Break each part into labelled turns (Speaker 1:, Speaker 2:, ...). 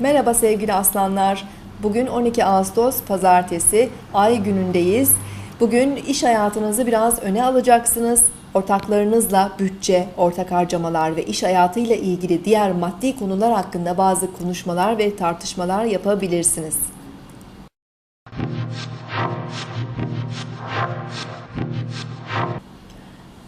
Speaker 1: Merhaba sevgili aslanlar. Bugün 12 Ağustos pazartesi ay günündeyiz. Bugün iş hayatınızı biraz öne alacaksınız. Ortaklarınızla bütçe, ortak harcamalar ve iş hayatıyla ilgili diğer maddi konular hakkında bazı konuşmalar ve tartışmalar yapabilirsiniz.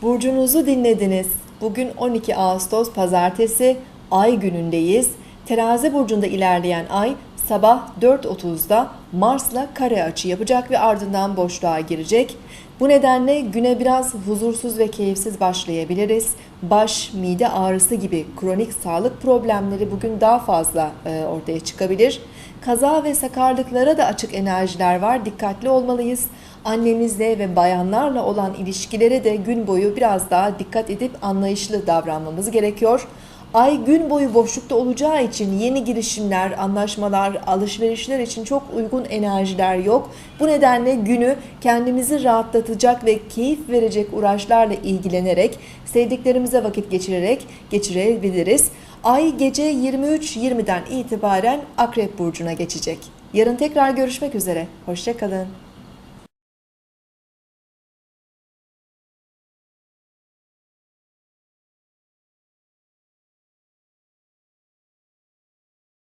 Speaker 1: Burcunuzu dinlediniz. Bugün 12 Ağustos pazartesi ay günündeyiz. Terazi burcunda ilerleyen ay sabah 4.30'da Mars'la kare açı yapacak ve ardından boşluğa girecek. Bu nedenle güne biraz huzursuz ve keyifsiz başlayabiliriz. Baş, mide ağrısı gibi kronik sağlık problemleri bugün daha fazla e, ortaya çıkabilir. Kaza ve sakarlıklara da açık enerjiler var. Dikkatli olmalıyız. Annemizle ve bayanlarla olan ilişkilere de gün boyu biraz daha dikkat edip anlayışlı davranmamız gerekiyor. Ay gün boyu boşlukta olacağı için yeni girişimler, anlaşmalar, alışverişler için çok uygun enerjiler yok. Bu nedenle günü kendimizi rahatlatacak ve keyif verecek uğraşlarla ilgilenerek, sevdiklerimize vakit geçirerek geçirebiliriz. Ay gece 23.20'den itibaren Akrep Burcu'na geçecek. Yarın tekrar görüşmek üzere. Hoşçakalın.